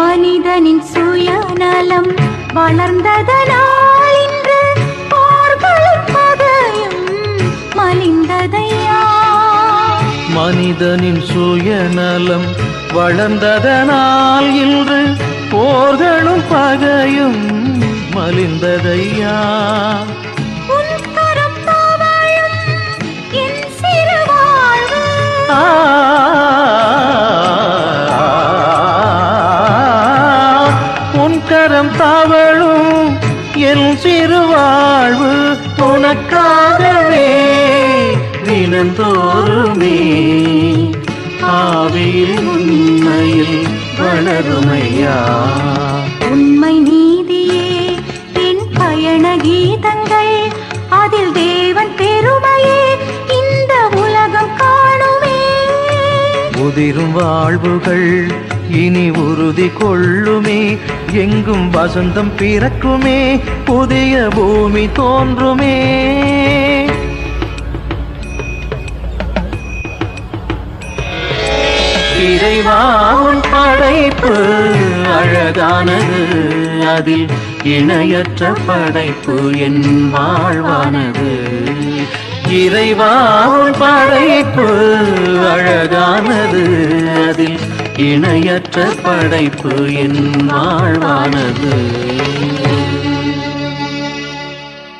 மனிதனின் சுயநலம் வளர்ந்ததனால் இன்று போர்களும் பகையும் மலிந்ததையா மனிதனின் சுயநலம் வளர்ந்ததனால் இன்று போர்களும் பகையும் மலிந்ததையா? கரம் தவழும் என் சிறு வாழ்வு உனக்காகவே தினந்தோறுமே. ஆவியில் உண்மையில் வளருமையா? உண்மை நீதியே என் பயண கீதங்கள். அதில் தேவன் பெருமையே இந்த உலகம் காணுமே. உதிரும் வாழ்வுகள் இனி உறுதி கொள்ளுமே. எங்கும் வசந்தம் பிறக்குமே. புதிய பூமி தோன்றுமே. இறைவா படைப்பு அழகானது. அதில் இணையற்ற படைப்பு என் வாழ்வானது. இறைவா படைப்பு அழகானது. இணையற்ற படைப்பு என் வாழ்வானது.